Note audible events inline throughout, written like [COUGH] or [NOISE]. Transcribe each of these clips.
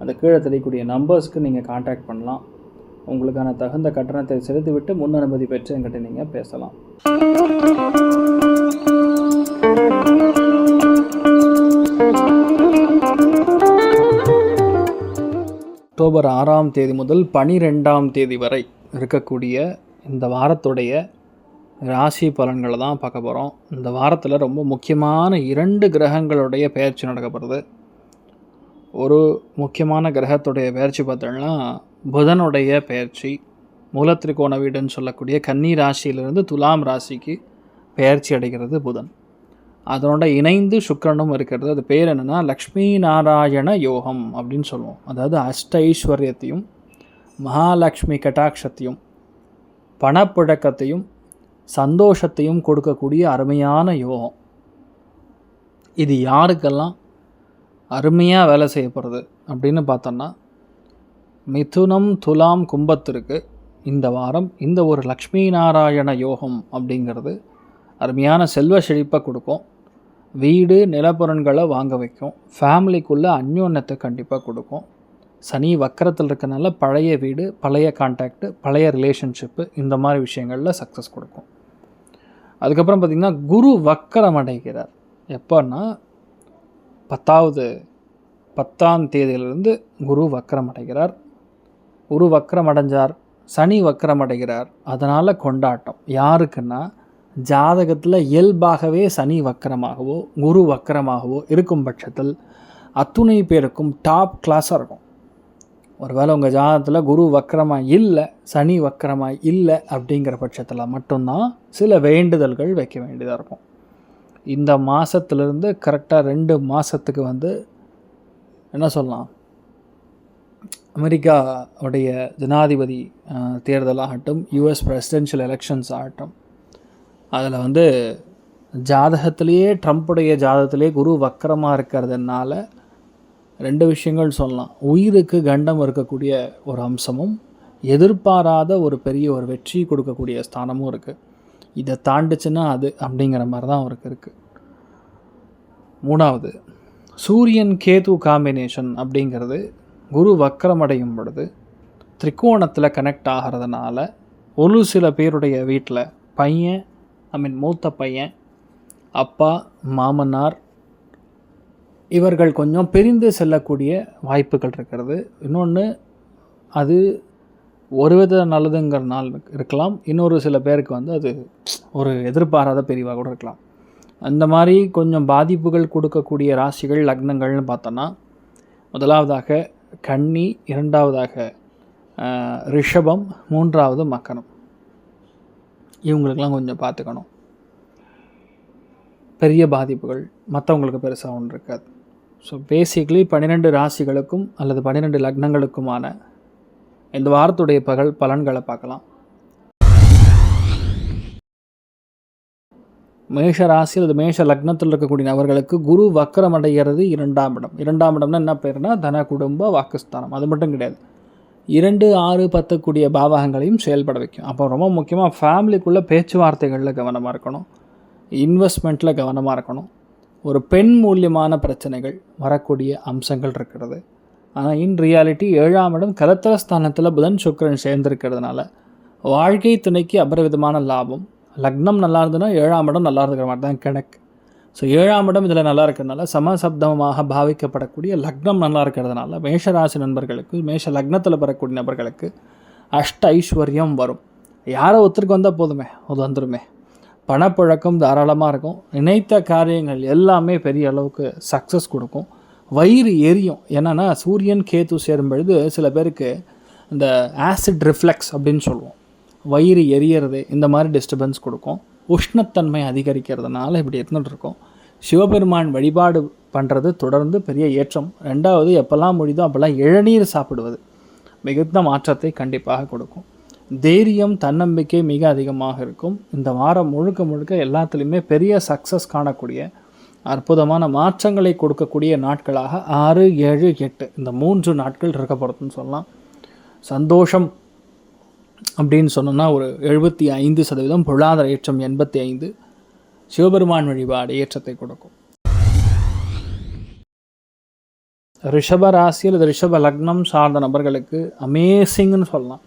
அந்த கீழே தெரியக்கூடிய நம்பர்ஸ்க்கு நீங்கள் காண்டாக்ட் பண்ணலாம். உங்களுக்கான தகுந்த கட்டணத்தை செலுத்திவிட்டு முன் அனுமதி பெற்று என்கிட்ட நீங்கள் பேசலாம். அக்டோபர் ஆறாம் தேதி முதல் பனிரெண்டாம் தேதி வரை இருக்கக்கூடிய இந்த வாரத்துடைய ராசி பலன்களை தான் பார்க்க போகிறோம் இந்த வாரத்தில் ரொம்ப முக்கியமான இரண்டு கிரகங்களுடைய பெயர்ச்சி நடக்கப்படுது ஒரு முக்கியமான கிரகத்துடைய பெயர்ச்சி பார்த்தோம்னா புதனுடைய பெயர்ச்சி மூலத்திரிகோண வீடுன்னு சொல்லக்கூடிய கன்னி ராசியிலிருந்து துலாம் ராசிக்கு பெயர்ச்சி அடைகிறது புதன். அதனோட இணைந்து சுக்கிரனும் இருக்கிறது. அது பேர் என்னென்னா லக்ஷ்மி நாராயண யோகம் அப்படின்னு சொல்லுவோம். அதாவது அஷ்ட ஐஸ்வர்யத்தையும் மகாலட்சுமி கட்டாட்சத்தையும் பணப்புழக்கத்தையும் சந்தோஷத்தையும் கொடுக்கக்கூடிய அருமையான யோகம். இது யாருக்கெல்லாம்? அருமையாக வேலை செய்ய போகிறது அப்படின்னு பார்த்தோன்னா மிதுனம் துலாம் கும்பத்திற்கு இந்த வாரம் இந்த ஒரு லக்ஷ்மி நாராயண யோகம் அப்படிங்கிறது அருமையான செல்வ செழிப்பை கொடுக்கும். வீடு நிலப்புறன்களை வாங்க வைக்கும். ஃபேமிலிக்குள்ளே அந்யோன்யத்தை கண்டிப்பாக கொடுக்கும். சனி வக்கரத்தில் இருக்கனால பழைய வீடு பழைய கான்டாக்டு பழைய ரிலேஷன்ஷிப்பு இந்த மாதிரி விஷயங்களில் சக்ஸஸ் கொடுக்கும். அதுக்கப்புறம் பார்த்திங்கன்னா குரு வக்கரம் அடைகிறார். எப்போன்னா பத்தாவது பத்தாம் தேதியிலிருந்து குரு வக்கரம் அடைகிறார் குரு வக்கரம் அடைஞ்சார் சனி வக்கரம் அடைகிறார் அதனால் கொண்டாட்டம். யாருக்குன்னா ஜாதகத்தில் இயல்பாகவே சனி வக்கரமாகவோ குரு வக்கரமாகவோ இருக்கும் பட்சத்தில் அத்துணை பேருக்கும் டாப் கிளாஸாக இருக்கும். ஒருவேளை உங்கள் ஜாதகத்தில் குரு வக்கரமாக இல்லை சனி வக்கரமாக இல்லை அப்படிங்கிற பட்சத்தில் மட்டும்தான் சில வேண்டுதல்கள் வைக்க வேண்டியதாக இருக்கும். இந்த மாதத்துலேருந்து கரெக்டாக ரெண்டு மாதத்துக்கு வந்து என்ன சொல்லலாம்? அமெரிக்காவுடைய ஜனாதிபதி தேர்தலாகட்டும் யூஎஸ் பிரசிடென்ஷியல் எலெக்ஷன்ஸ் ஆகட்டும். அதில் வந்து ஜாதகத்திலேயே ட்ரம்ப்புடைய ஜாதகத்திலே குரு வக்கரமாக இருக்கிறதுனால ரெண்டு விஷயங்கள் சொல்லலாம். உயிருக்கு கண்டம் இருக்கக்கூடிய ஒரு அம்சமும் எதிர்பாராத ஒரு பெரிய ஒரு வெற்றி கொடுக்கக்கூடிய ஸ்தானமும் இருக்குது இதை தாண்டுச்சுன்னா அது அப்படிங்கிற மாதிரி தான் அவருக்கு இருக்குது மூணாவது சூரியன் கேது காம்பினேஷன் அப்படிங்கிறது குரு வக்கரமடையும் பொழுது திரிகோணத்தில் கனெக்ட் ஆகிறதுனால ஒரு சில பேருடைய வீட்டில் பையன் ஐ மீன் மூத்த பையன் அப்பா மாமனார் இவர்கள் கொஞ்சம் பிரிந்து செல்லக்கூடிய வாய்ப்புகள் இருக்கிறது. இன்னொன்று அது ஒரு வித நல்லதுங்கிற நாள் இருக்கலாம். இன்னொரு சில பேருக்கு வந்து அது ஒரு எதிர்பாராத பிரிவாக கூட இருக்கலாம். அந்த மாதிரி கொஞ்சம் பாதிப்புகள் கொடுக்கக்கூடிய ராசிகள் லக்னங்கள்னு பார்த்தோன்னா முதலாவதாக கன்னி இரண்டாவதாக ரிஷபம் மூன்றாவது மக்கனம் இவங்களுக்கெல்லாம் கொஞ்சம் பார்த்துக்கணும். பெரிய பாதிப்புகள் மற்றவங்களுக்கு பெருசாக ஒன்று இருக்காது. ஸோ பேசிக்லி பன்னிரெண்டு ராசிகளுக்கும் அல்லது பன்னிரெண்டு லக்னங்களுக்குமான இந்த வாரத்துடைய பகல் பலன்களை பார்க்கலாம். மேஷ ராசியில் அது மேஷ லக்னத்தில் இருக்கக்கூடிய நபர்களுக்கு குரு வக்கரம் அடைகிறது இரண்டாம் இடம். இரண்டாம் இடம்னா என்ன பேர்னா தன குடும்ப வாக்குஸ்தானம். அது மட்டும் கிடையாது. இரண்டு ஆறு பத்துக்கூடிய பாவகங்களையும் செயல்பட வைக்கும். அப்போ ரொம்ப முக்கியமாக ஃபேமிலிக்குள்ளே பேச்சுவார்த்தைகளில் கவனமாக இருக்கணும். இன்வெஸ்ட்மெண்ட்டில் கவனமாக இருக்கணும். ஒரு பெண் மூலியமான பிரச்சனைகள் வரக்கூடிய அம்சங்கள் இருக்கிறது. ஆனால் இன் ரியாலிட்டி ஏழாம் இடம் கலத்தரஸ்தானத்தில் புதன் சுக்கரன் சேர்ந்துருக்கிறதுனால வாழ்க்கை துணைக்கு அபரவிதமான லாபம் லக்னம் நல்லா இருந்ததுன்னா ஏழாம் இடம் நல்லா இருக்கிற மாதிரி தான் கணக்கு. ஸோ ஏழாம் இடம் இதில் நல்லா இருக்கிறதுனால சமசப்தமாக பாவிக்கப்படக்கூடிய லக்னம் நல்லா இருக்கிறதுனால மேஷராசி நண்பர்களுக்கு மேஷ லக்னத்தில் பெறக்கூடிய நபர்களுக்கு அஷ்ட ஐஸ்வர்யம் வரும். யாரோ ஒருத்தருக்கு வந்தால் போதுமே அது வந்துடுமே பணப்புழக்கம் தாராளமாக இருக்கும். நினைத்த காரியங்கள் எல்லாமே பெரிய அளவுக்கு சக்ஸஸ் கொடுக்கும். வயிறு எரியும். என்னென்னா சூரியன் கேத்து சேரும் பொழுது சில பேருக்கு இந்த ஆசிட் ரிஃப்ளெக்ஸ் அப்படின்னு சொல்லுவோம். வயிறு எரியறது இந்த மாதிரி டிஸ்டர்பன்ஸ் கொடுக்கும். உஷ்ணத்தன்மை அதிகரிக்கிறதுனால இப்படி இருந்துகிட்டு இருக்கும். சிவபெருமான் வழிபாடு பண்ணுறது தொடர்ந்து பெரிய ஏற்றம். ரெண்டாவது எப்போல்லாம் முடியுதோ அப்போல்லாம் இளநீர் சாப்பிடுவது. மிகுந்த மாற்றத்தை கண்டிப்பாக கொடுக்கும். தைரியம் தன்னம்பிக்கை மிக அதிகமாக இருக்கும். இந்த வாரம் முழுக்க முழுக்க எல்லாத்துலேயுமே பெரிய சக்ஸஸ் காணக்கூடிய அற்புதமான மாற்றங்களை கொடுக்கக்கூடிய நாட்களாக ஆறு ஏழு எட்டு இந்த மூன்று நாட்கள் இருக்கப்படுதுன்னு சொல்லலாம். சந்தோஷம் அப்படின்னு சொன்னோம்னா ஒரு எழுபத்தி ஐந்து சதவீதம் பொருளாதார ஏற்றம் எண்பத்தி ஐந்து சிவபெருமான் வழிபாடு ஏற்றத்தை கொடுக்கும். ரிஷப ராசி அல்லது ரிஷப லக்னம் சார்ந்த நபர்களுக்கு அமேசிங்னு சொல்லலாம்.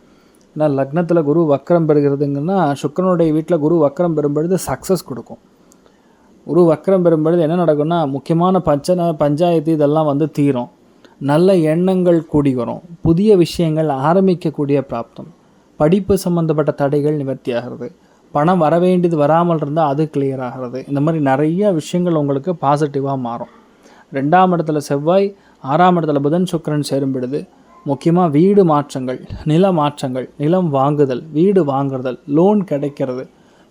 ஏன்னா லக்னத்தில் குரு வக்கரம் பெறுகிறதுங்கன்னா சுக்கரனுடைய வீட்டில் குரு வக்கரம் பெறும்பொழுது சக்ஸஸ் கொடுக்கும். குரு வக்கரம் பெறும்பொழுது என்ன நடக்கும்னா முக்கியமான பஞ்சன பஞ்சாயத்து இதெல்லாம் வந்து தீரும். நல்ல எண்ணங்கள் கூடி வரும். புதிய விஷயங்கள் ஆரம்பிக்கக்கூடிய பிராப்தம். படிப்பு சம்மந்தப்பட்ட தடைகள் நிவர்த்தி ஆகிறது பணம் வர வேண்டியது வராமல் இருந்தால் அது கிளியர் ஆகிறது. இந்த மாதிரி நிறைய விஷயங்கள் உங்களுக்கு பாசிட்டிவாக மாறும். ரெண்டாம் இடத்துல செவ்வாய் ஆறாம் இடத்துல புதன் சுக்கரன் சேரும்பிடுது முக்கியமாக வீடு மாற்றங்கள் நில மாற்றங்கள் நிலம் வாங்குதல் வீடு வாங்குறதல் லோன் கிடைக்கிறது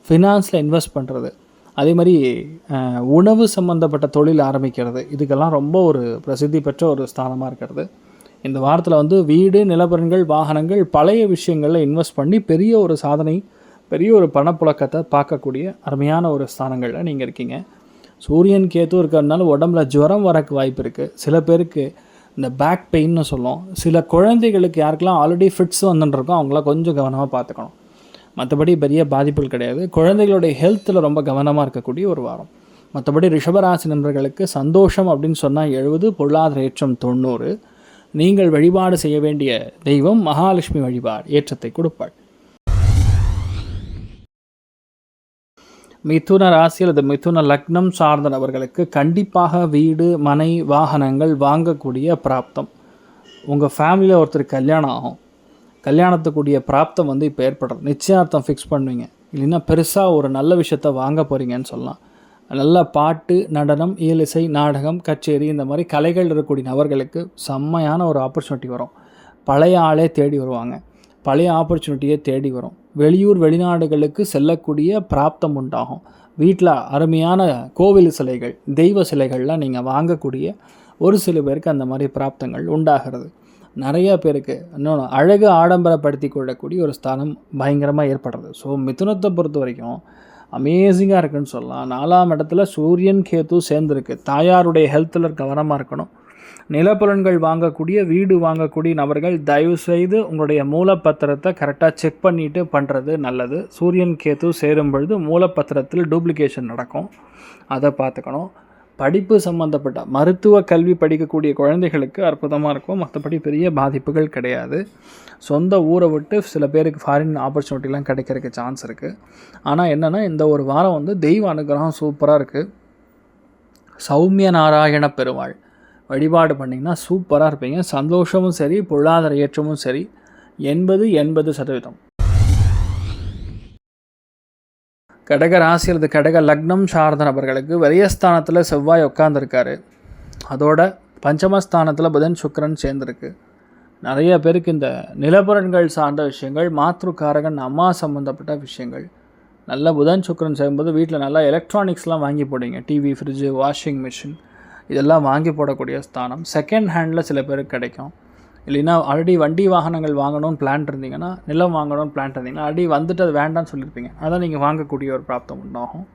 ஃபினான்ஸில் இன்வெஸ்ட் பண்ணுறது அதே மாதிரி உணவு சம்மந்தப்பட்ட தொழில் ஆரம்பிக்கிறது. இதுக்கெல்லாம் ரொம்ப ஒரு பிரசித்தி பெற்ற ஒரு ஸ்தானமாக இருக்கிறது. இந்த வாரத்தில் வந்து வீடு நிலப்பரன்கள் வாகனங்கள் பழைய விஷயங்களில் இன்வெஸ்ட் பண்ணி பெரிய ஒரு சாதனை பெரிய ஒரு பணப்புழக்கத்தை பார்க்கக்கூடிய அருமையான ஒரு ஸ்தானங்களில் நீங்கள் இருக்கீங்க. சூரியன் கேத்து இருக்கிறதுனால உடம்புல ஜுரம் வரக்கு வாய்ப்பு இருக்குது சில பேருக்கு இந்த பேக் பெயின்னு சொல்லும் சில குழந்தைகளுக்கு யாருக்கெல்லாம் ஆல்ரெடி ஃபிட்ஸ் வந்துட்டுருக்கோ அவங்களாம் கொஞ்சம் கவனமாக பார்த்துக்கணும். மற்றபடி பெரிய பாதிப்புகள் கிடையாது. குழந்தைகளுடைய ஹெல்த்தில் ரொம்ப கவனமாக இருக்கக்கூடிய ஒரு வாரம். மற்றபடி ரிஷபராசி நண்பர்களுக்கு சந்தோஷம் அப்படின்னு சொன்னால் எழுபது பொருளாதார ஏற்றம் தொண்ணூறு. நீங்கள் வழிபாடு செய்ய வேண்டிய தெய்வம் மகாலட்சுமி வழிபாடு ஏற்றத்தை கொடுப்பாள். மிதுன ராசி அல்லது மிதுன லக்னம் சார்ந்த நபர்களுக்கு கண்டிப்பாக வீடு மனை வாகனங்கள் வாங்கக்கூடிய பிராப்தம். உங்கள் ஃபேமிலியில் ஒருத்தர் கல்யாணம் ஆகும். கல்யாணத்துக்குரிய பிராப்தம் வந்து இப்போ ஏற்படுறது நிச்சயார்த்தம் ஃபிக்ஸ் பண்ணுவீங்க. இல்லைன்னா பெருசாக ஒரு நல்ல விஷயத்த வாங்க போகிறீங்கன்னு சொல்லலாம். நல்ல பாட்டு நடனம் இயலிசை நாடகம் கச்சேரி இந்த மாதிரி கலைகள் இருக்கக்கூடிய நபர்களுக்கு செம்மையான ஒரு ஆப்பர்ச்சுனிட்டி வரும். பழைய ஆளே தேடி வருவாங்க. பழைய ஆப்பர்ச்சுனிட்டியே தேடி வரும். வெளியூர் வெளிநாடுகளுக்கு செல்லக்கூடிய பிராப்தம் உண்டாகும். வீட்டில் அருமையான கோவில் சிலைகள் தெய்வ சிலைகள்லாம் நீங்கள் வாங்கக்கூடிய ஒரு சில பேருக்கு அந்த மாதிரி பிராப்தங்கள் உண்டாகிறது. நிறைய பேருக்கு இன்னொன்று அழகு ஆடம்பரப்படுத்தி கொள்ளக்கூடிய ஒரு ஸ்தானம் பயங்கரமாக ஏற்படுறது. ஸோ மிதுனத்தை பொறுத்த வரைக்கும் அமேசிங்காக இருக்குன்னு சொல்லலாம். நாலாம் இடத்துல சூரியன் கேத்து சேர்ந்துருக்கு. தாயாருடைய ஹெல்த்தில் கவனமாக இருக்கணும். நிலப்புலன்கள் வாங்கக்கூடிய வீடு வாங்கக்கூடிய நபர்கள் தயவு செய்து உங்களுடைய மூலப்பத்திரத்தை கரெக்டாக செக் பண்ணிவிட்டு பண்ணுறது நல்லது. சூரியன் கேத்து சேரும் பொழுது மூலப்பத்திரத்தில் டூப்ளிகேஷன் நடக்கும். அதை பார்த்துக்கணும். படிப்பு சம்மந்தப்பட்ட மருத்துவ கல்வி படிக்கக்கூடிய குழந்தைகளுக்கு அற்புதமாக இருக்கும். மற்றபடி பெரிய பாதிப்புகள் கிடையாது. சொந்த ஊரை விட்டு சில பேருக்கு ஃபாரின் ஆப்பர்ச்சுனிட்டிலாம் கிடைக்கிறதுக்கு சான்ஸ் இருக்குது ஆனால் என்னென்னா இந்த ஒரு வாரம் வந்து தெய்வ அனுகிரகம் சூப்பராக இருக்குது சௌமிய நாராயண பெருமாள். வழிபாடு பண்ணிங்கன்னா சூப்பராக இருப்பீங்க. சந்தோஷமும் சரி பொருளாதார ஏற்றமும் சரி. எண்பது எண்பது சதவீதம். கடக ராசி அல்லது கடக லக்னம் சார்ந்த நபர்களுக்கு விரயஸ்தானத்தில் செவ்வாய் உட்காந்துருக்காரு அதோட பஞ்சமஸ்தானத்தில் புதன் சுக்கரன் சேர்ந்துருக்கு. நிறைய பேருக்கு இந்த நிலப்புறன்கள் சார்ந்த விஷயங்கள் மாத்ருக்காரகன் அம்மா சம்மந்தப்பட்ட விஷயங்கள். நல்ல புதன் சுக்கரன் செய்யும்போது வீட்டில் நல்லா எலக்ட்ரானிக்ஸ்லாம் வாங்கி போடுங்க டிவி ஃப்ரிட்ஜு வாஷிங் மிஷின் இதெல்லாம் வாங்கி போடக்கூடிய ஸ்தானம். செகண்ட் ஹேண்டில் சில பேருக்கு கிடைக்கும். இல்லைன்னா ஆல்ரெடி வண்டி வாகனங்கள் வாங்கணும்னு பிளான் இருந்தீங்கன்னா நிலம் வாங்கணும்னு பிளான் இருந்தீங்கன்னா ஆல்ரெடி வந்துட்டு அது வேண்டாம்னு சொல்லியிருப்பீங்க. அதான் நீங்கள் வாங்கக்கூடிய ஒரு பிராப்தம் உண்டாகும்.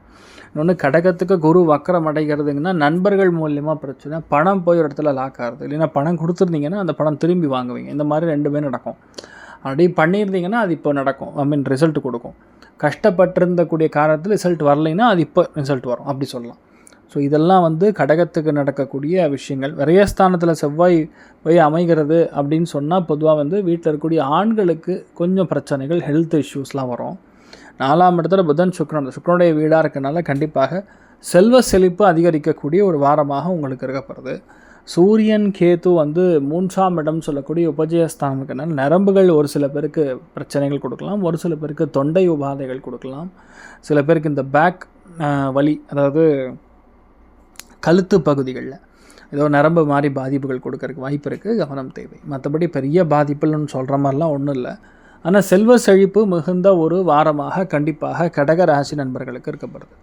இன்னொன்று கடகத்துக்கு குரு வக்கரம் அடைகிறதுங்கன்னா நண்பர்கள் மூலியமாக பிரச்சனை பணம் போய் ஒரு இடத்துல லாக் ஆகுது இல்லைன்னா பணம் கொடுத்துருந்தீங்கன்னா அந்த பணம் திரும்பி வாங்குவீங்க. இந்த மாதிரி ரெண்டுமே நடக்கும். ஆல்ரெடி பண்ணியிருந்தீங்கன்னா அது இப்போ நடக்கும். ஐ மீன் ரிசல்ட் கொடுக்கும். கஷ்டப்பட்டிருந்தக்கூடிய காரணத்தில் ரிசல்ட் வரலைன்னா அது இப்போ ரிசல்ட் வரும். அப்படி சொல்லலாம். ஸோ இதெல்லாம் வந்து கடகத்துக்கு நடக்கக்கூடிய விஷயங்கள். விரயஸ்தானத்தில் செவ்வாய் போய் அமைகிறது அப்படின்னு சொன்னால் பொதுவாக வந்து வீட்டில் இருக்கக்கூடிய ஆண்களுக்கு கொஞ்சம் பிரச்சனைகள் ஹெல்த் இஷ்யூஸ்லாம் வரும். நாலாம் இடத்துல புதன் சுக்ரன் சுக்ரனுடைய வீடாக இருக்கனால கண்டிப்பாக செல்வ செழிப்பு அதிகரிக்கக்கூடிய ஒரு வாரமாக உங்களுக்கு இருக்கப்படுது சூரியன் கேத்து வந்து மூன்றாம் இடம் சொல்லக்கூடிய உபஜயஸ்தானம் நரம்புகள் ஒரு சில பேருக்கு பிரச்சனைகள் கொடுக்கலாம். ஒரு சில பேருக்கு தொண்டை உபாதைகள் கொடுக்கலாம். சில பேருக்கு இந்த பேக் வலி அதாவது கழுத்து பகுதிகளில். ஏதோ நரம்பு மாதிரி பாதிப்புகள் கொடுக்கறதுக்கு வாய்ப்பு இருக்குது கவனம் தேவை. மற்றபடி பெரிய பாதிப்புன்னு சொல்கிற மாதிரிலாம் ஒன்றும் இல்லை. ஆனால் செல்வ செழிப்பு மிகுந்த ஒரு வாரமாக கண்டிப்பாக கடக ராசி நண்பர்களுக்கு இருக்கப்படுது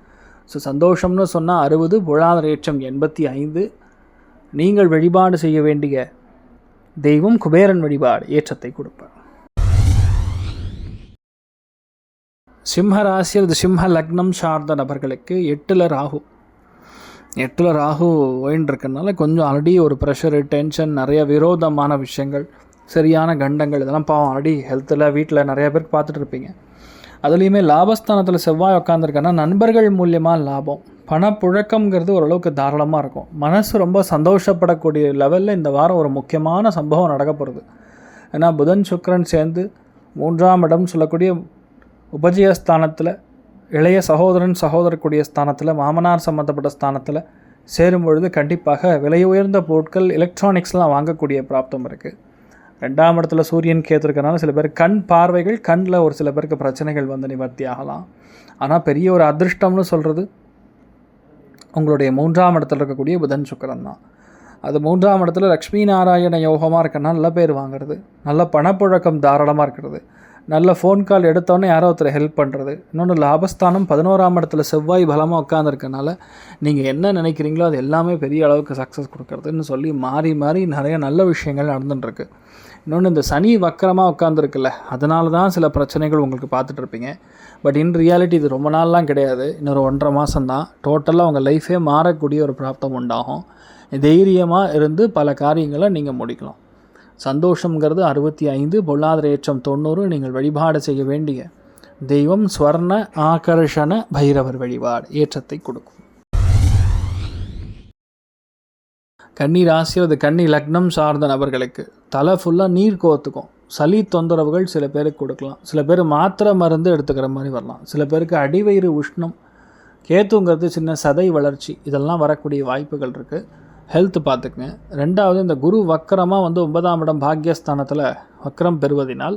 ஸோ சந்தோஷம்னு சொன்னால் அறுபது பொருளாதார ஏற்றம் எண்பத்தி ஐந்து. நீங்கள் வழிபாடு செய்ய வேண்டிய தெய்வம் குபேரன் வழிபாடு ஏற்றத்தை கொடுப்பார். சிம்ம ராசி அல்லது சிம்ம லக்னம் சார்ந்த நபர்களுக்கு எட்டில் ராகு. எட்டில் ராகு ஓயின்னு கொஞ்சம் ஆல்ரெடி ஒரு ப்ரெஷரு டென்ஷன் நிறைய விரோதமான விஷயங்கள் சரியான கண்டங்கள் இதெல்லாம் பாவம். ஆல்ரெடி ஹெல்த்தில் வீட்டில் நிறைய பேருக்கு பார்த்துட்டு இருப்பீங்க. அதுலேயுமே லாபஸ்தானத்தில் செவ்வாய் உட்காந்துருக்கேன்னா நண்பர்கள் மூலியமாக லாபம். பணப்புழக்கம்ங்கிறது ஓரளவுக்கு தாராளமாக இருக்கும். மனசு ரொம்ப சந்தோஷப்படக்கூடிய லெவலில் இந்த வாரம் ஒரு முக்கியமான சம்பவம் நடக்க போகிறது ஏன்னா புதன் சுக்கிரன் சேர்ந்து மூன்றாம் இடம் சொல்லக்கூடிய உபஜயஸ்தானத்தில் இளைய சகோதரன் சகோதரக்கூடிய ஸ்தானத்தில் மாமனார் சம்மந்தப்பட்ட ஸ்தானத்தில் சேரும் பொழுது கண்டிப்பாக விலை உயர்ந்த பொருட்கள் எலக்ட்ரானிக்ஸ்லாம் வாங்கக்கூடிய பிராப்தம் இருக்குது ரெண்டாம் இடத்துல சூரியன் கேத்திருக்கனால சில பேர் கண் பார்வைகள் கண்ணில் ஒரு சில பேருக்கு பிரச்சனைகள் வந்து நிவர்த்தி ஆகலாம். ஆனால் பெரிய ஒரு அதிர்ஷ்டம்னு சொல்கிறது உங்களுடைய மூன்றாம் இடத்துல இருக்கக்கூடிய புதன் சுக்கரன் தான். அது மூன்றாம் இடத்துல லக்ஷ்மி நாராயண யோகமாக இருக்கனா நல்ல பேர் வாங்குறது நல்ல பணப்புழக்கம் தாராளமாக இருக்கிறது. நல்ல ஃபோன் கால் எடுத்தோன்னே யாரோ ஒருத்தர் ஹெல்ப் பண்ணுறது இன்னொன்று லாபஸ்தானம் பதினோராம் இடத்துல செவ்வாய் பலமாக உட்காந்துருக்கனால நீங்கள் என்ன நினைக்கிறீங்களோ அது எல்லாமே பெரிய அளவுக்கு சக்ஸஸ் கொடுக்கறதுன்னு சொல்லி மாறி மாறி நிறைய நல்ல விஷயங்கள் நடந்துட்டுருக்கு. இன்னொன்று இந்த சனி வக்கரமாக உட்காந்துருக்குல்ல அதனால தான் சில பிரச்சனைகள் உங்களுக்கு பார்த்துட்டு இருப்பீங்க பட் இன் ரியாலிட்டி இது ரொம்ப நாள்லாம் கிடையாது. இன்னொரு ஒன்றரை மாதம் தான். டோட்டலாக உங்கள் லைஃபே மாறக்கூடிய ஒரு பிராப்தம் உண்டாகும். தைரியமாக இருந்து பல காரியங்களை நீங்கள் முடிக்கலாம். சந்தோஷங்கிறது அறுபத்தி ஐந்து பொருளாதார ஏற்றம் தொண்ணூறு நீங்கள் வழிபாடு செய்ய வேண்டிய தெய்வம் ஸ்வர்ண ஆகர்ஷண பைரவர் வழிபாடு ஏற்றத்தை கொடுக்கும். கன்னி ராசி அல்லது கன்னி லக்னம் சார்ந்த நபர்களுக்கு தலை ஃபுல்லாக நீர் கோத்துக்கும். சளி தொந்தரவுகள் சில பேருக்கு கொடுக்கலாம். சில பேர் மாத்திரை மருந்து எடுத்துக்கிற மாதிரி வரலாம். சில பேருக்கு அடிவயிறு உஷ்ணம் கேத்துங்கிறது சின்ன சதை வளர்ச்சி இதெல்லாம் வரக்கூடிய வாய்ப்புகள் இருக்குது ஹெல்த் பார்த்துக்குங்க. ரெண்டாவது இந்த குரு வக்கரமாக வந்து ஒன்பதாம் இடம் பாக்யஸ்தானத்தில் வக்கரம் பெறுவதினால்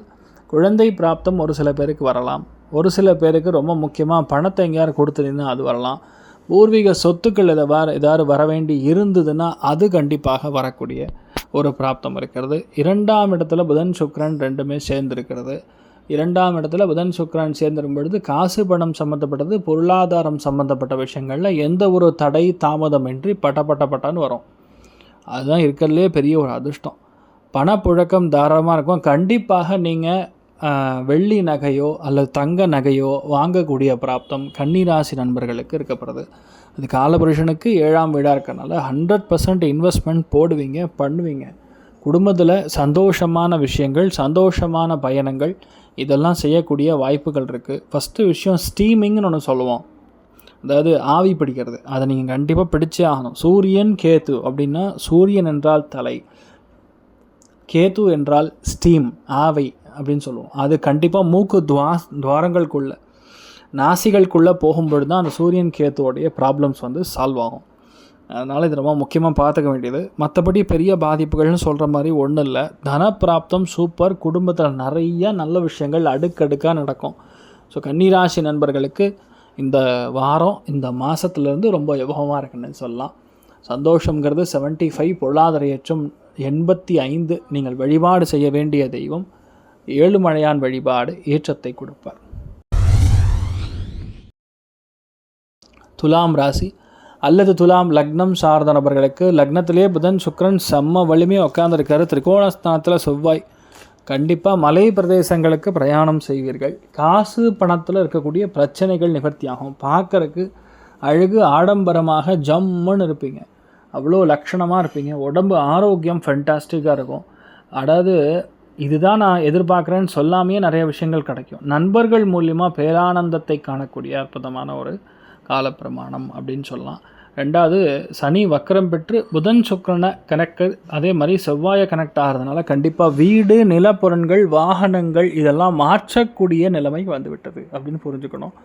குழந்தை பிராப்தம் ஒரு சில பேருக்கு வரலாம். ஒரு சில பேருக்கு ரொம்ப முக்கியமாக பணத்தை எங்கேயாவது கொடுத்துருந்தா அது வரலாம். பூர்வீக சொத்துக்கள் இதை வர ஏதாவது வர வேண்டி இருந்ததுன்னா அது கண்டிப்பாக வரக்கூடிய ஒரு பிராப்தம் இருக்கிறது. இரண்டாம் இடத்துல புதன் சுக்ரன் ரெண்டுமே சேர்ந்துருக்கிறது. இரண்டாம் இடத்துல புதன் சுக்ரான் சேர்ந்திரும் பொழுது காசு பணம் சம்மந்தப்பட்டது பொருளாதாரம் சம்மந்தப்பட்ட விஷயங்களில் எந்த ஒரு தடை தாமதமின்றி பட்ட பட்ட பட்டான்னு வரும். அதுதான் இருக்கிறதுலே பெரிய ஒரு அதிர்ஷ்டம். பணப்புழக்கம் தாராளமாக இருக்கும். கண்டிப்பாக நீங்கள் வெள்ளி நகையோ அல்லது தங்க நகையோ வாங்கக்கூடிய பிராப்தம் கன்னிராசி நண்பர்களுக்கு இருக்கப்படுது. அது காலபுருஷனுக்கு ஏழாம் வீடாக இருக்கனால ஹண்ட்ரட் பர்சன்ட் இன்வெஸ்ட்மெண்ட் போடுவீங்க பண்ணுவீங்க. குடும்பத்தில் சந்தோஷமான விஷயங்கள் சந்தோஷமான பயணங்கள் இதெல்லாம் செய்யக்கூடிய வாய்ப்புகள் இருக்குது ஃபஸ்ட்டு விஷயம் ஸ்டீமிங்னு ஒன்று சொல்லுவோம். அதாவது ஆவி பிடிக்கிறது. அதை நீங்கள் கண்டிப்பாக பிடிச்சே ஆகணும். சூரியன் கேத்து அப்படின்னா சூரியன் என்றால் தலை. கேத்து என்றால் ஸ்டீம் ஆவை அப்படின்னு சொல்லுவோம். அது கண்டிப்பாக மூக்கு துவா துவாரங்களுக்குள்ளே நாசிகளுக்குள்ளே போகும்பொழுது தான் அந்த சூரியன் கேத்துவோடைய ப்ராப்ளம்ஸ் வந்து சால்வ் ஆகும். அதனால் இது ரொம்ப முக்கியமாக பார்த்துக்க வேண்டியது. மற்றபடி பெரிய பாதிப்புகள்னு சொல்கிற மாதிரி ஒன்றும் இல்லை. தனப்பிராப்தம் சூப்பர். குடும்பத்தில் நிறைய நல்ல விஷயங்கள் அடுக்கடுக்காக நடக்கும். ஸோ கன்னிராசி நண்பர்களுக்கு இந்த வாரம் இந்த மாதத்துலேருந்து ரொம்ப யோகமாக இருக்குன்னு சொல்லலாம். சந்தோஷங்கிறது செவன்ட்டி ஃபைவ் பொருளாதார ஏற்றம் எண்பத்தி ஐந்து நீங்கள் வழிபாடு செய்ய வேண்டிய தெய்வம் ஏழுமலையான் வழிபாடு ஏற்றத்தை கொடுப்பார். துலாம் ராசி அல்லது துலாம் லக்னம் சார்ந்த நபர்களுக்கு லக்னத்திலே புதன் சுக்கிரன் செம்ம வலிமையாக உட்காந்துருக்காரு திரிகோணஸ்தானத்தில் செவ்வாய். கண்டிப்பாக மலை பிரதேசங்களுக்கு பிரயாணம் செய்வீர்கள். காசு பணத்தில் இருக்கக்கூடிய பிரச்சனைகள் நிவர்த்தியாகும். பார்க்கறக்கு அழகு ஆடம்பரமாக ஜம்முன்னு இருப்பீங்க. அவ்வளோ லட்சணமாக இருப்பீங்க. உடம்பு ஆரோக்கியம் ஃபென்டாஸ்டிக்காக இருக்கும். அதாவது இதுதான் நான் எதிர்பார்க்குறேன்னு சொல்லாமையே நிறைய விஷயங்கள் கிடைக்கும். நண்பர்கள் மூலியமாக பேரானந்தத்தை காணக்கூடிய அற்புதமான ஒரு காலப்பிரமாணம் அப்படின்னு சொல்லலாம். ரெண்டாவது சனி வக்கரம் பெற்று புதன் சுக்கிரனை கனெக்ட் அதே மாதிரி செவ்வாயை கனெக்ட் ஆகிறதுனால கண்டிப்பாக வீடு நிலப்புறன்கள் வாகனங்கள் இதெல்லாம் மாற்றக்கூடிய நிலைமை வந்துவிட்டது அப்படின்னு புரிஞ்சுக்கணும்.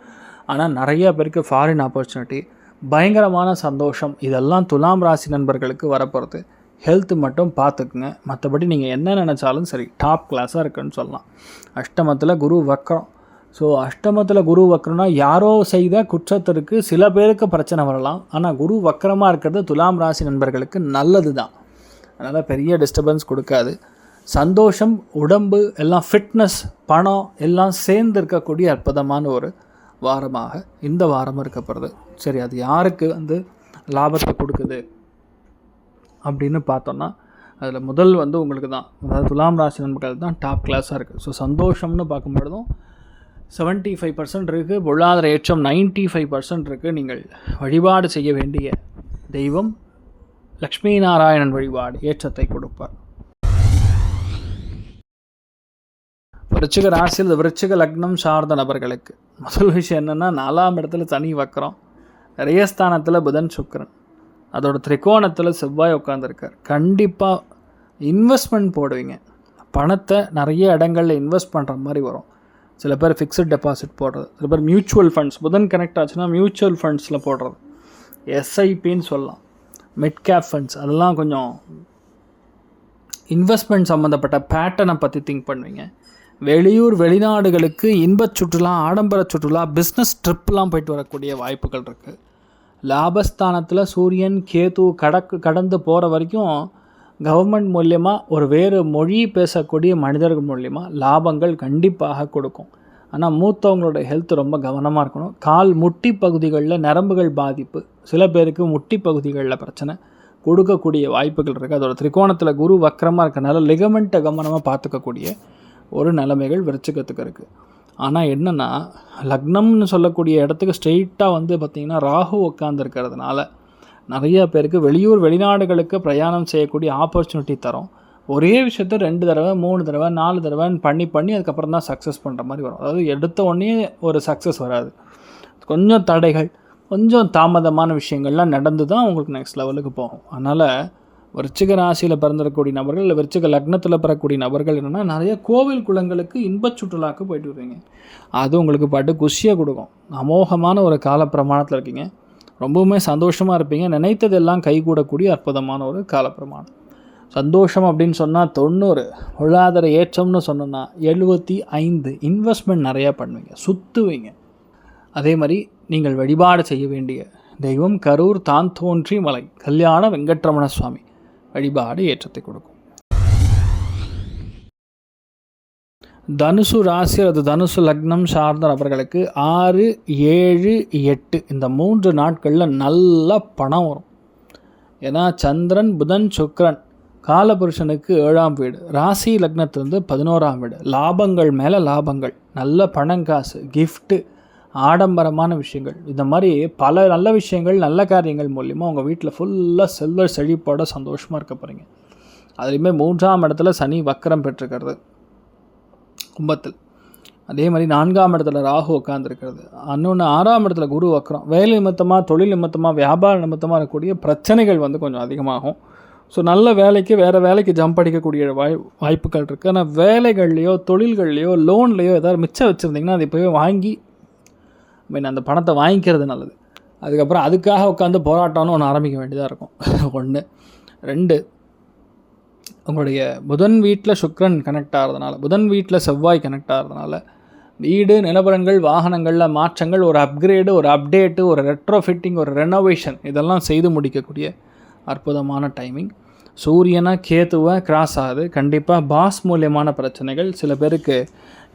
ஆனால் நிறைய பேருக்கு ஃபாரின் ஆப்பர்ச்சுனிட்டி பயங்கரமான சந்தோஷம் இதெல்லாம் துலாம் ராசி நண்பர்களுக்கு வரப்போகிறது ஹெல்த் மட்டும் பார்த்துக்குங்க. மற்றபடி நீங்கள் என்ன நினச்சாலும் சரி டாப் கிளாஸாக இருக்குன்னு சொல்லலாம். அஷ்டமத்தில் குரு வக்கரம் ஸோ அஷ்டமத்தில் குரு வக்கரம்னா யாரோ செய்த குற்றத்திற்கு சில பேருக்கு பிரச்சனை வரலாம். ஆனால் குரு வக்கரமாக இருக்கிறது துலாம் ராசி நண்பர்களுக்கு நல்லது தான் அதனால் பெரிய டிஸ்டர்பன்ஸ் கொடுக்காது. சந்தோஷம் உடம்பு எல்லாம் ஃபிட்னஸ் பணம் எல்லாம் சேர்ந்து இருக்கக்கூடிய அற்புதமான ஒரு வாரமாக இந்த வாரம் இருக்கப்படுது சரி அது யாருக்கு வந்து லாபத்தை கொடுக்குது அப்படின்னு பார்த்தோன்னா அதில் முதல் வந்து உங்களுக்கு தான் அதாவது துலாம் ராசி நண்பர்கள் தான் டாப் கிளாஸாக இருக்குது ஸோ சந்தோஷம்னு பார்க்கும்பொழுதும் செவன்ட்டி ஃபைவ் பர்சன்ட் இருக்குது பொருளாதார ஏற்றம் நைன்ட்டி ஃபைவ் பர்சன்ட் இருக்குது நீங்கள் வழிபாடு செய்ய வேண்டிய தெய்வம் லக்ஷ்மி நாராயணன் வழிபாடு ஏற்றத்தை கொடுப்பார். விருச்சிக ராசியில் இந்த விருச்சிக லக்னம் சார்ந்த நபர்களுக்கு முதல் விஷயம் என்னென்னா நாலாம் இடத்துல தனி வக்கரம் ஸ்தானத்தில் புதன் சுக்கரன். அதோட திரிகோணத்தில் செவ்வாய் உட்காந்துருக்கார் கண்டிப்பாக இன்வெஸ்ட்மெண்ட் போடுவீங்க. பணத்தை நிறைய இடங்களில் இன்வெஸ்ட் பண்ணுற மாதிரி வரும். சில பேர் ஃபிக்ஸட் டெபாசிட் போடுறது. சில பேர் மியூச்சுவல் ஃபண்ட்ஸ் புதன் கனெக்ட் ஆச்சுன்னா மியூச்சுவல் ஃபண்ட்ஸில் போடுறது. எஸ்ஐபின்னு சொல்லலாம். மிட் கேப் ஃபண்ட்ஸ் அதெல்லாம் கொஞ்சம் இன்வெஸ்ட்மெண்ட் சம்மந்தப்பட்ட பேட்டர்னை பற்றி திங்க் பண்ணுவீங்க. வெளியூர் வெளிநாடுகளுக்கு இன்பச் சுற்றுலா ஆடம்பர சுற்றுலா பிஸ்னஸ் ட்ரிப்லாம் போயிட்டு வரக்கூடிய வாய்ப்புகள் இருக்குது லாபஸ்தானத்தில் சூரியன் கேது கடக்கு கடந்து போகிற வரைக்கும் கவர்மெண்ட் மூலியமாக ஒரு வேறு மொழி பேசக்கூடிய மனிதர்கள் மூலியமாக லாபங்கள் கண்டிப்பாக கொடுக்கும். ஆனால் மூத்தவங்களோட ஹெல்த் ரொம்ப கவனமாக இருக்கணும். கால் முட்டி பகுதிகளில் நரம்புகள் பாதிப்பு. சில பேருக்கு முட்டி பகுதிகளில் பிரச்சனை. கொடுக்கக்கூடிய வாய்ப்புகள் இருக்குது அதோட திரிகோணத்தில் குரு வக்கரமாக இருக்கனால லிகமெண்ட்டை கவனமாக பார்த்துக்கக்கூடிய ஒரு நிலைமைகள் விருச்சிக்கத்துக்கு இருக்குது ஆனால் என்னென்னா லக்னம்னு சொல்லக்கூடிய இடத்துக்கு ஸ்ட்ரெயிட்டாக வந்து பார்த்திங்கன்னா ராகு உட்காந்துருக்கிறதுனால நிறைய பேருக்கு வெளியூர் வெளிநாடுகளுக்கு பிரயாணம் செய்யக்கூடிய ஆப்பர்ச்சுனிட்டி தரும். ஒரே விஷயத்த ரெண்டு தடவை மூணு தடவை நாலு தடவைன்னு பண்ணி பண்ணி அதுக்கப்புறம் தான் சக்ஸஸ் பண்ணுற மாதிரி வரும். அதாவது எடுத்த உடனே ஒரு சக்ஸஸ் வராது. கொஞ்சம் தடைகள் கொஞ்சம் தாமதமான விஷயங்கள்லாம் நடந்து தான் உங்களுக்கு நெக்ஸ்ட் லெவலுக்கு போகும். அதனால் விருச்சிக ராசியில் பிறந்திருக்கக்கூடிய நபர்கள் இல்லை விருச்சிக லக்னத்தில் பிறக்கக்கூடிய நபர்கள் என்னென்னா நிறைய கோவில் குளங்களுக்கு இன்பச் சுற்றுலாவுக்கு போயிட்டு வருவீங்க. அது உங்களுக்கு பாட்டு குஷியை கொடுக்கும். அமோகமான ஒரு கால பிரமாணத்தில் இருக்கீங்க. ரொம்பவுமே சந்தோஷமாக இருப்பீங்க. நினைத்ததெல்லாம் கைகூடக்கூடிய அற்புதமான ஒரு காலப்பிரமாணம். சந்தோஷம் அப்படின்னு சொன்னால் தொண்ணூறு. பொருளாதார ஏற்றம்னு சொன்னோன்னா எழுபத்தி ஐந்து. இன்வெஸ்ட்மெண்ட் நிறையா பண்ணுவீங்க. சுற்றுவீங்க அதே மாதிரி நீங்கள் வழிபாடு செய்ய வேண்டிய தெய்வம் கரூர் தான் தோன்றி மலை. கல்யாண வெங்கட்ரமண சுவாமி. வழிபாடு ஏற்றத்தை கொடுக்கும். தனுசு ராசி அல்லது தனுசு லக்னம் சார்ந்த நபர்களுக்கு ஆறு ஏழு எட்டு இந்த மூன்று நாட்களில் நல்ல பணம் வரும். ஏன்னா சந்திரன் புதன் சுக்ரன் காலபுருஷனுக்கு ஏழாம் வீடு ராசி லக்னத்திலிருந்து பதினோராம் வீடு. லாபங்கள் மேலே லாபங்கள் நல்ல பணங்காசு கிஃப்ட்டு ஆடம்பரமான விஷயங்கள். இந்த மாதிரி பல நல்ல விஷயங்கள் நல்ல காரியங்கள் மூலிமா உங்கள் வீட்டில் ஃபுல்லாக செல்வர் செழிப்போட சந்தோஷமாக இருக்க போகிறீங்க அதுலேயுமே மூன்றாம் இடத்துல சனி வக்கரம் பெற்றுக்கிறது கும்பத்தில். அதே மாதிரி நான்காம் இடத்துல ராகு உட்காந்துருக்கிறது இன்னொன்று ஆறாம் இடத்துல குரு வக்கரம் வேலை நிமித்தமாக தொழில் நிமித்தமாக வியாபார நிமித்தமாக இருக்கக்கூடிய பிரச்சனைகள் வந்து கொஞ்சம் அதிகமாகும். ஸோ நல்ல வேலைக்கு வேறு வேலைக்கு ஜம்ப் அடிக்கக்கூடிய வாய் வாய்ப்புகள் இருக்குது ஆனால் வேலைகள்லையோ தொழில்கள்லையோ லோன்லேயோ ஏதாவது மிச்சம் வச்சுருந்திங்கன்னா அதை போய் வாங்கி ஐ மீன் அந்த பணத்தை வாங்கிக்கிறது நல்லது. அதுக்கப்புறம் அதுக்காக உட்காந்து போராட்டம்னு ஒன்று ஆரம்பிக்க வேண்டியதாக இருக்கும். [LAUGHS] ஒன்று ரெண்டு உங்களுடைய புதன் வீட்டில் சுக்ரன் கனெக்ட் ஆகிறதுனால புதன் வீட்டில் செவ்வாய் கனெக்ட் ஆகிறதுனால வீடு நிலவரங்கள் வாகனங்களில் மாற்றங்கள் ஒரு அப்கிரேடு ஒரு அப்டேட்டு ஒரு ரெட்ரோஃபிட்டிங் ஒரு ரெனோவேஷன் இதெல்லாம் செய்து முடிக்கக்கூடிய அற்புதமான டைமிங் சூரியனை கேத்துவை கிராஸ் ஆகுது. கண்டிப்பாக பாஸ் மூலியமான பிரச்சனைகள். சில பேருக்கு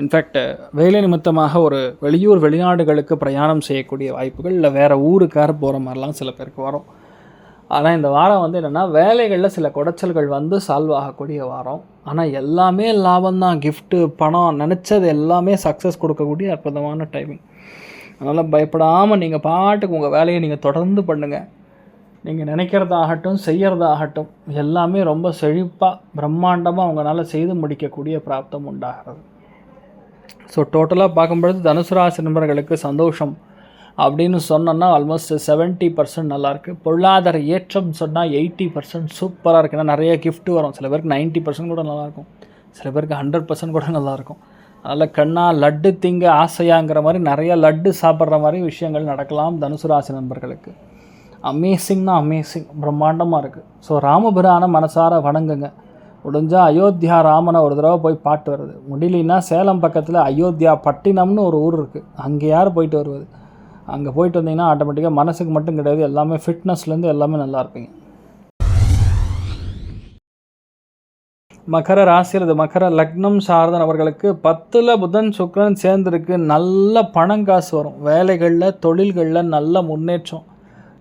இன்ஃபேக்ட் வேலை நிமித்தமாக ஒரு வெளியூர் வெளிநாடுகளுக்கு பிரயாணம் செய்யக்கூடிய வாய்ப்புகள் இல்லை வேறு ஊருக்கார போகிற மாதிரிலாம் சில பேருக்கு வரும். ஆனால் இந்த வாரம் வந்து என்னென்னா வேலைகளில் சில குடைச்சல்கள் வந்து சால்வ் ஆகக்கூடிய வாரம். ஆனால் எல்லாமே லாபம் தான் கிஃப்ட்டு பணம் நினச்சது எல்லாமே சக்ஸஸ் கொடுக்கக்கூடிய அற்புதமான டைமிங் அதனால் பயப்படாமல் நீங்கள் பாட்டுக்கு உங்கள் வேலையை நீங்கள் தொடர்ந்து பண்ணுங்கள் நீங்கள் நினைக்கிறதாகட்டும் செய்கிறதாகட்டும் எல்லாமே ரொம்ப செழிப்பாக பிரம்மாண்டமாக உங்களால் செய்து முடிக்கக்கூடிய பிராப்தம் உண்டாகிறது. ஸோ டோட்டலாக பார்க்கும்பொழுது தனுசு ராசி நண்பர்களுக்கு சந்தோஷம். அப்படின்னு சொன்னோன்னா ஆல்மோஸ்ட் செவன்ட்டி பர்சன்ட் நல்லாயிருக்கு. பொருளாதார ஏற்றம் சொன்னால் எயிட்டி பர்சன்ட் சூப்பராக இருக்குது ஏன்னா நிறைய கிஃப்ட் வரும். சில பேருக்கு நைன்ட்டி பர்சன்ட் கூட நல்லாயிருக்கும். சில பேருக்கு ஹண்ட்ரட் பர்சன்ட் கூட நல்லாயிருக்கும். அதனால் கண்ணா லட்டு திங்க ஆசையாங்கிற மாதிரி நிறைய லட்டு சாப்பிட்ற மாதிரி விஷயங்கள் நடக்கலாம் தனுசு ராசி நண்பர்களுக்கு. அமேசிங்னா அமேசிங் பிரம்மாண்டமாக இருக்குது ஸோ ராமபிரான மனசார வணங்குங்க. முடிஞ்சால் அயோத்தியா ராமனை ஒரு தடவை போய் பாட்டு வருது. முடியலன்னா சேலம் பக்கத்தில் அயோத்தியா பட்டினம்னு ஒரு ஊர் இருக்குது அங்கே யார் போயிட்டு வருவது? அங்கே போயிட்டு வந்தீங்கன்னா ஆட்டோமேட்டிக்காக மனசுக்கு மட்டும் கிடையாது எல்லாமே ஃபிட்னஸ்லேருந்து எல்லாமே நல்லா இருப்பீங்க. மகர ராசி அல்லது மகர லக்னம் சார்ந்த நபர்களுக்கு பத்தில் புதன் சுக்கிரன் சேர்ந்துருக்கு நல்ல பணம் காசு வரும். வேலைகளில் தொழில்களில் நல்ல முன்னேற்றம்.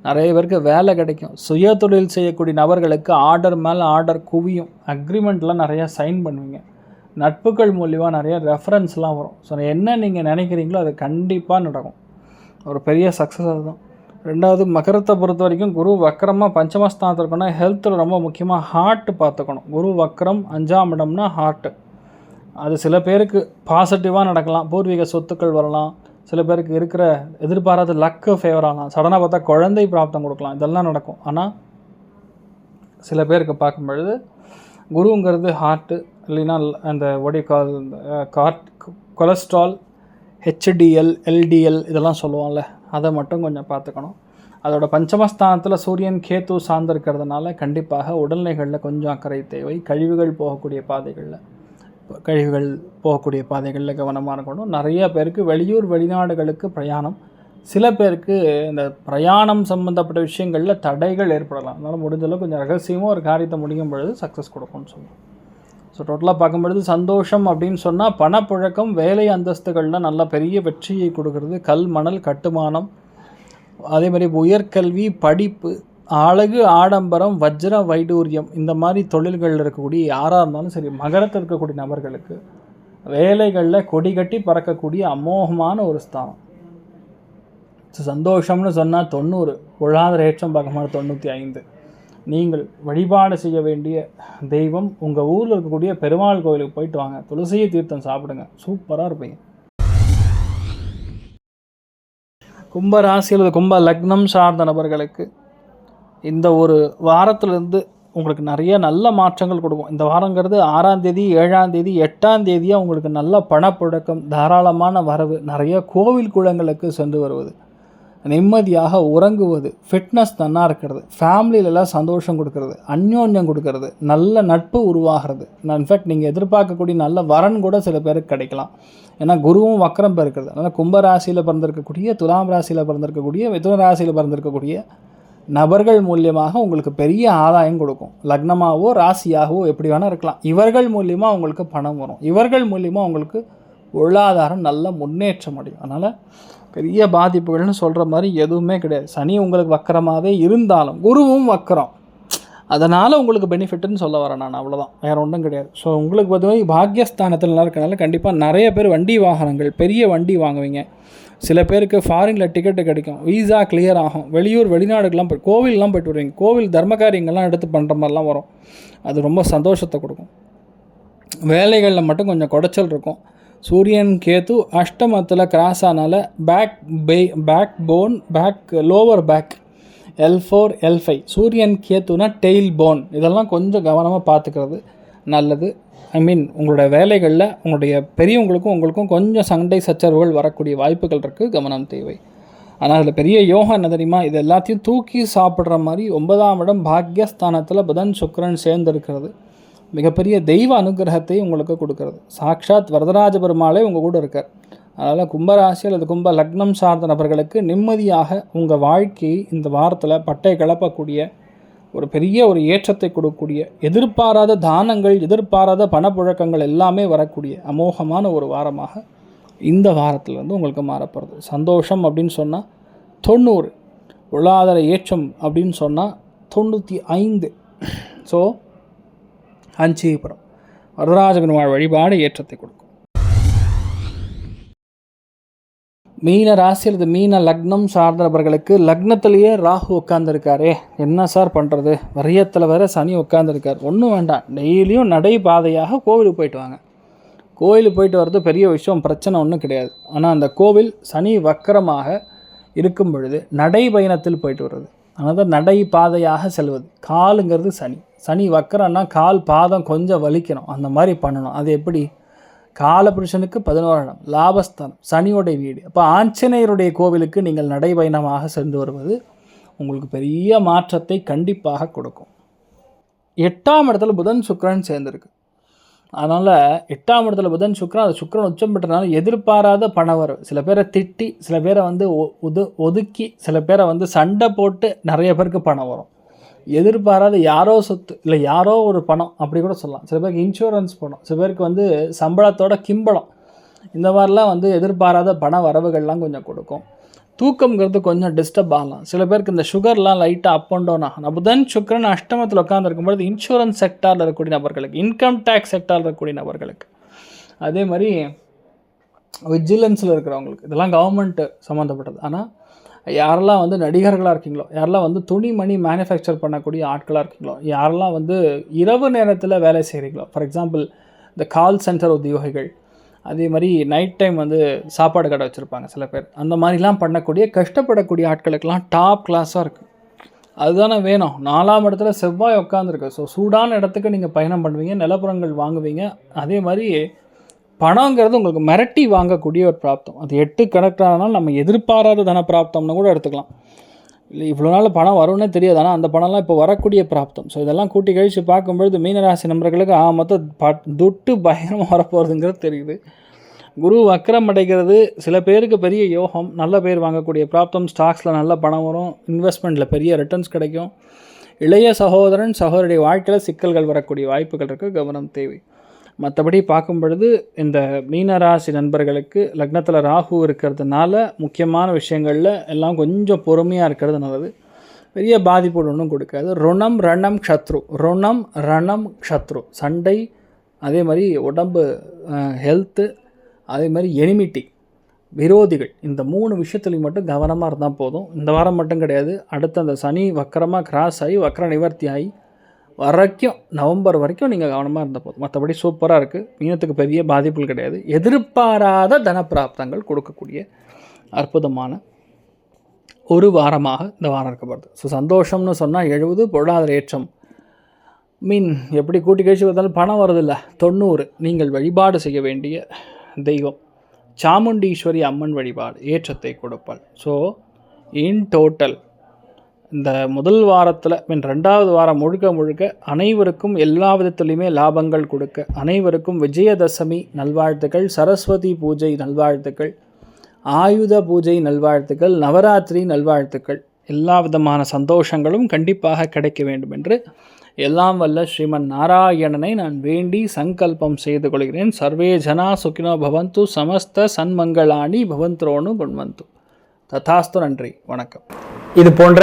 நிறைய பேருக்கு வேலை கிடைக்கும். சுய தொழில் செய்யக்கூடிய நபர்களுக்கு ஆர்டர் மேலே ஆர்டர் குவியும். அக்ரிமெண்ட்லாம் நிறையா சைன் பண்ணுவீங்க. நட்புகள் மூலிமா நிறைய ரெஃபரன்ஸ்லாம் வரும். ஸோ என்ன நீங்கள் நினைக்கிறீங்களோ அது கண்டிப்பாக நடக்கும். ஒரு பெரிய சக்ஸஸ் அதுதான். ரெண்டாவது மகரத்தை பொறுத்த வரைக்கும் குரு வக்கரமாக பஞ்சமஸ்தானத்தில் இருக்கணும்னா ஹெல்த்தில் ரொம்ப முக்கியமாக ஹார்ட் பார்த்துக்கணும். குரு வக்கரம் அஞ்சாம் இடம்னா ஹார்ட்டு அது சில பேருக்கு பாசிட்டிவாக நடக்கலாம். பூர்வீக சொத்துக்கள் வரலாம். சில பேருக்கு இருக்கிற எதிர்பாராத லக்கு ஃபேவர் ஆகலாம். சடனாக பார்த்தா குழந்தை பிராப்தம் கொடுக்கலாம். இதெல்லாம் நடக்கும். ஆனால் சில பேருக்கு பார்க்கும்பொழுது குருங்கிறது ஹார்ட்டு இல்லைன்னா அந்த ஒடி கால் கார்ட் கொலஸ்ட்ரால் ஹெச்டிஎல் எல்டிஎல் இதெல்லாம் சொல்லுவோம்ல அதை மட்டும் கொஞ்சம் பார்த்துக்கணும். அதோட பஞ்சமஸ்தானத்தில் சூரியன் கேத்து சார்ந்திருக்கிறதுனால கண்டிப்பாக உடல்நிலைகளில் கொஞ்சம் அக்கறை தேவை. கழிவுகள் போகக்கூடிய பாதைகளில் கழிவுகள் போகக்கூடிய பாதைகளில் கவனமாக இருக்கணும். நிறைய பேருக்கு வெளியூர் வெளிநாடுகளுக்கு பிரயாணம். சில பேருக்கு இந்த பிரயாணம் சம்மந்தப்பட்ட விஷயங்களில் தடைகள் ஏற்படலாம். அதனால் முடிஞ்சளவு கொஞ்சம் ரகசியமாக ஒரு காரியத்தை முடியும் பொழுது சக்ஸஸ் கொடுக்கும்னு சொல்லுவோம். ஸோ டோட்டலாக பார்க்கும்பொழுது சந்தோஷம் அப்படின்னு சொன்னால் பணப்புழக்கம் வேலை அந்தஸ்துகளில் நல்ல பெரிய வெற்றியை கொடுக்கறது. கல் மணல் கட்டுமானம். அதே மாதிரி உயர்கல்வி படிப்பு அழகு ஆடம்பரம் வஜ்ர வைடூரியம் இந்த மாதிரி தொழில்களில் இருக்கக்கூடிய யாராக இருந்தாலும் சரி மகரத்தில் இருக்கக்கூடிய நபர்களுக்கு வேலைகளில் கொடி கட்டி பறக்கக்கூடிய அமோகமான ஒரு ஸ்தானம். ஸோ சந்தோஷம்னு சொன்னால் தொண்ணூறு பொழாத ஏற்றம் பார்க்கும்போது தொண்ணூற்றி ஐந்து. நீங்கள் வழிபாடு செய்ய வேண்டிய தெய்வம் உங்கள் ஊரில் இருக்கக்கூடிய பெருமாள் கோயிலுக்கு போயிட்டு வாங்க. துளசியை தீர்த்தம் சாப்பிடுங்க. சூப்பராக இருப்பீங்க. கும்ப ராசி அல்லது கும்ப லக்னம் சார்ந்த நபர்களுக்கு இந்த ஒரு வாரத்திலேருந்து உங்களுக்கு நிறைய நல்ல மாற்றங்கள் கொடுக்கும். இந்த வாரங்கிறது ஆறாம் தேதி ஏழாம் தேதி எட்டாம் தேதியாக உங்களுக்கு நல்ல பணப்புழக்கம் தாராளமான வரவு நிறைய கோவில் குளங்களுக்கு சென்று வருவது. நிம்மதியாக உறங்குவது ஃபிட்னஸ் நல்லா இருக்கிறது. ஃபேமிலியிலலாம் சந்தோஷம் கொடுக்கறது அந்யோன்யம் கொடுக்கறது நல்ல நட்பு உருவாகிறது. இன்ஃபேக்ட் நீங்கள் எதிர்பார்க்கக்கூடிய நல்ல வரன் கூட சில பேருக்கு கிடைக்கலாம். ஏன்னா குருவும் வக்கரம் பெருக்கிறது. அதனால் கும்ப ராசியில் பிறந்திருக்கக்கூடிய துலாம் ராசியில் பிறந்திருக்கக்கூடிய மிதுன ராசியில் பிறந்திருக்கக்கூடிய நபர்கள் மூலியமாக உங்களுக்கு பெரிய ஆதாயம் கொடுக்கும். லக்னமாகவோ ராசியாகவோ எப்படி வேணால் இருக்கலாம். இவர்கள் மூலியமாக உங்களுக்கு பணம் வரும். இவர்கள் மூலியமாக உங்களுக்கு பொருளாதாரம் நல்ல முன்னேற்றம் அடையும். அதனால் பெரிய பாதிப்புகள்னு சொல்கிற மாதிரி எதுவுமே கிடையாது. சனி உங்களுக்கு வக்கரமாகவே இருந்தாலும் குருவும் வக்கரம். அதனால் உங்களுக்கு பெனிஃபிட்னு சொல்ல வரேன் நான் அவ்வளோதான் வேறு ஒன்றும் கிடையாது. ஸோ உங்களுக்கு பார்த்தீங்கன்னா பாக்கியஸ்தானத்தில் நல்லா இருக்கனால கண்டிப்பாக நிறைய பேர் வண்டி வாகனங்கள் பெரிய வண்டி வாங்குவீங்க. சில பேருக்கு ஃபாரினில் டிக்கெட்டு கிடைக்கும். வீசா கிளியர் ஆகும். வெளியூர் வெளிநாடுகள்லாம் போய் கோவிலெலாம் போய்ட்டு வருவீங்க. கோவில் தர்மகாரியங்கள்லாம் எடுத்து பண்ணுற மாதிரிலாம் வரும். அது ரொம்ப சந்தோஷத்தை கொடுக்கும். வேலைகளில் மட்டும் கொஞ்சம் குடைச்சல் இருக்கும். சூரியன் கேத்து அஷ்டமத்தில் கிராஸ் ஆனால பேக் பே back bone back lower back L four L five சூரியன் கேத்துனா டெய்ல் போன் இதெல்லாம் கொஞ்சம் கவனமாக பார்த்துக்கிறது நல்லது. ஐ மீன் உங்களுடைய வேலைகளில் உங்களுடைய பெரியவங்களுக்கும் உங்களுக்கும் கொஞ்சம் சண்டை சச்சரவுகள் வரக்கூடிய வாய்ப்புகள் இருக்குது கவனம் தேவை. ஆனால் அதில் பெரிய யோகா என்ன தெரியுமா? இது எல்லாத்தையும் தூக்கி சாப்பிட்ற மாதிரி ஒன்பதாம் இடம் பாக்யஸ்தானத்தில் புதன் சுக்கரன் சேர்ந்துருக்கிறது. மிகப்பெரிய தெய்வ அனுகிரகத்தை உங்களுக்கு கொடுக்கறது. சாக்ஷாத் வரதராஜ பெருமாளே உங்கள் கூட இருக்கார். அதனால் கும்பராசி அல்லது கும்ப லக்னம் சார்ந்த நபர்களுக்கு நிம்மதியாக உங்கள் வாழ்க்கையை இந்த வாரத்தில் பட்டை கிளப்பக்கூடிய ஒரு பெரிய ஒரு ஏற்றத்தை கொடுக்கக்கூடிய எதிர்பாராத தானங்கள் எதிர்பாராத பணப்புழக்கங்கள் எல்லாமே வரக்கூடிய அமோகமான ஒரு வாரமாக இந்த வாரத்தில் வந்து உங்களுக்கு மாறப்படுறது சந்தோஷம் அப்படின்னு சொன்னால் தொண்ணூறு. பொருளாதார ஏற்றம் அப்படின்னு சொன்னால் தொண்ணூற்றி ஐந்து. ஸோ அஞ்சீபுரம் வரதராஜ பெருமாள் வழிபாடு ஏற்றத்தை கொடுக்கும். மீன ராசி அல்லது மீன லக்னம் சார்ந்தவர்களுக்கு லக்னத்திலேயே ராகு உட்காந்துருக்காரே என்ன சார் பண்ணுறது வரியத்தில் வேற சனி உட்காந்துருக்கார் ஒன்றும் வேண்டாம். டெய்லியும் நடைபாதையாக கோவிலுக்கு போயிட்டு வாங்க. கோவிலுக்கு போயிட்டு வர்றது பெரிய விஷயம் பிரச்சனை ஒன்றும் கிடையாது. ஆனால் அந்த கோவில் சனி வக்கரமாக இருக்கும் பொழுது நடைபயணத்தில் போயிட்டு வர்றது. அதனால் நடை பாதையாக செல்வது. காலுங்கிறது சனி. சனி வக்கரம்னா கால் பாதம் கொஞ்சம் வலிக்கணும். அந்த மாதிரி பண்ணணும். அது எப்படி? காலபுருஷனுக்கு பதினோராம் லாபஸ்தானம். சனியோடைய வீடு. அப்போ ஆஞ்சநேயருடைய கோவிலுக்கு நீங்கள் நடைபயணமாக சென்று வருவது உங்களுக்கு பெரிய மாற்றத்தை கண்டிப்பாக கொடுக்கும். எட்டாம் இடத்துல புதன் சுக்கரன் சேர்ந்துருக்கு. அதனால் எட்டாம் இடத்துல புதன் சுக்கரன் அது சுக்கரன் உச்சம் பெற்றனால எதிர்பாராத பணவரவு சில பேரை திட்டி சில பேரை வந்து ஒது ஒதுக்கி சில பேரை வந்து சண்டை போட்டு நிறைய பேருக்கு பணம் வரும். எதிர்பாராத யாரோ சொத்து இல்லை யாரோ ஒரு பணம் அப்படி கூட சொல்லலாம். சில பேருக்கு இன்சூரன்ஸ் பணம் சில பேருக்கு வந்து சம்பளத்தோட கிம்பளம். இந்த மாதிரிலாம் வந்து எதிர்பாராத பண வரவுகள்லாம் கொஞ்சம் கொடுக்கும். தூக்கம்ங்கிறது கொஞ்சம் டிஸ்டர்ப் ஆகலாம். சில பேருக்கு இந்த சுகர்லாம் லைட்டாக அப் அண்ட் டவுன் ஆகும் புதன் சுக்கரன் அஷ்டமத்தில் உட்காந்துருக்கும்போது இன்சூரன்ஸ் செக்டாரில் இருக்கக்கூடிய நபர்களுக்கு இன்கம் டேக்ஸ் செக்டாரில் இருக்கக்கூடிய நபர்களுக்கு. அதே மாதிரி விஜிலன்ஸில் இருக்கிறவங்களுக்கு இதெல்லாம் கவர்மெண்ட்டு சம்மந்தப்பட்டது ஆனால் யாரெல்லாம் வந்து நடிகர்களாக இருக்கீங்களோ யாரெல்லாம் வந்து துணிமணி மேனுஃபேக்சர் பண்ணக்கூடிய ஆட்களாக இருக்கீங்களோ யாரெல்லாம் வந்து இரவு நேரத்தில் வேலை செய்கிறீங்களோ ஃபார் எக்ஸாம்பிள் இந்த கால் சென்டர் உத்தியோகிகள் அதே மாதிரி நைட் டைம் வந்து சாப்பாடு கடை வச்சுருப்பாங்க சில பேர். அந்த மாதிரிலாம் பண்ணக்கூடிய கஷ்டப்படக்கூடிய ஆட்களுக்கெல்லாம் டாப் கிளாஸாக இருக்குது அதுதானே வேணும். நாலாம் இடத்துல செவ்வாய் உட்காந்துருக்கு ஸோ சூடான இடத்துக்கு நீங்கள் பயணம் பண்ணுவீங்க நிலப்புறங்கள் வாங்குவீங்க. அதே மாதிரி பணங்கிறது உங்களுக்கு மிரட்டி வாங்கக்கூடிய ஒரு பிராப்தம். அது எட்டு கணக்கானால் நம்ம எதிர்பாராத தன பிராப்தம்னு கூட எடுத்துக்கலாம். இல்லை இவ்வளோ நாள் பணம் வரும்னே தெரியாது. ஆனால் அந்த பணம்லாம் இப்போ வரக்கூடிய பிராப்தம். ஸோ இதெல்லாம் கூட்டி கழித்து பார்க்கும்பொழுது மீனராசி நம்பர்களுக்கு ஆ மொத்தம் ப துட்டு பயங்கரமாக வரப்போகிறதுங்கிறது தெரியுது. குரு வக்கரம் அடைகிறது சில பேருக்கு பெரிய யோகம் நல்ல பேர் வாங்கக்கூடிய பிராப்தம். ஸ்டாக்ஸில் நல்ல பணம் வரும் இன்வெஸ்ட்மெண்ட்டில் பெரிய ரிட்டர்ன்ஸ் கிடைக்கும். இளைய சகோதரன் சகோதரிய வாழ்க்கையில் சிக்கல்கள் வரக்கூடிய வாய்ப்புகள் இருக்குது கவனம் தேவை. மற்றபடி பார்க்கும் பொழுது இந்த மீனராசி நண்பர்களுக்கு லக்னத்தில் ராகு இருக்கிறதுனால முக்கியமான விஷயங்களில் எல்லாம் கொஞ்சம் பொறுமையாக இருக்கிறது நல்லது. பெரிய பாதிப்பு ஒன்றும் கொடுக்காது. ருணம் ரணம் க்ஷத்ரு ருணம் ரணம் க்ஷத்ரு சண்டை அதே மாதிரி உடம்பு ஹெல்த்து அதே மாதிரி எனிமிட்டி விரோதிகள். இந்த மூணு விஷயத்துலையும் மட்டும் கவனமாக இருந்தால் போதும். இந்த வாரம் மட்டும் கிடையாது. அடுத்த அந்த சனி வக்கரமாக கிராஸ் ஆகி வக்கர நிவர்த்தி ஆகி வரைக்கும் நவம்பர் வரைக்கும் நீங்கள் கவனமாக இருந்த போதும். மற்றபடி சூப்பராக இருக்குது மீனத்துக்கு பெரிய பாதிப்புகள் கிடையாது. எதிர்பாராத தனப்பிராப்தங்கள் கொடுக்கக்கூடிய அற்புதமான ஒரு வாரமாக இந்த வாரம் இருக்கப்படுது ஸோ சந்தோஷம்னு சொன்னால் எழுபது பொருளாதார ஏற்றம். மீன் எப்படி கூட்டி கழிச்சு பார்த்தாலும் பணம் வரதில்ல தொண்ணூறு. நீங்கள் வழிபாடு செய்ய வேண்டிய தெய்வம். சாமுண்டீஸ்வரி அம்மன் வழிபாடு ஏற்றத்தை கொடுப்பாள். ஸோ இன் டோட்டல் இந்த முதல் வாரத்தில் மீன் ரெண்டாவது வாரம் முழுக்க முழுக்க அனைவருக்கும் எல்லா விதத்துலையுமே லாபங்கள் கொடுக்க அனைவருக்கும் விஜயதசமி நல்வாழ்த்துக்கள் சரஸ்வதி பூஜை நல்வாழ்த்துக்கள் ஆயுத பூஜை நல்வாழ்த்துக்கள் நவராத்திரி நல்வாழ்த்துக்கள். எல்லா விதமான சந்தோஷங்களும் கண்டிப்பாக கிடைக்க வேண்டும் என்று எல்லாம் வல்ல ஸ்ரீமன் நாராயணனை நான் வேண்டி சங்கல்பம் செய்து கொள்கிறேன். சர்வே ஜனா சுகினோ பவந்து சமஸ்த சன்மங்களாணி பவந்த்ரோனு குண்வந்து ததாஸ்து நன்றி வணக்கம். இது போன்ற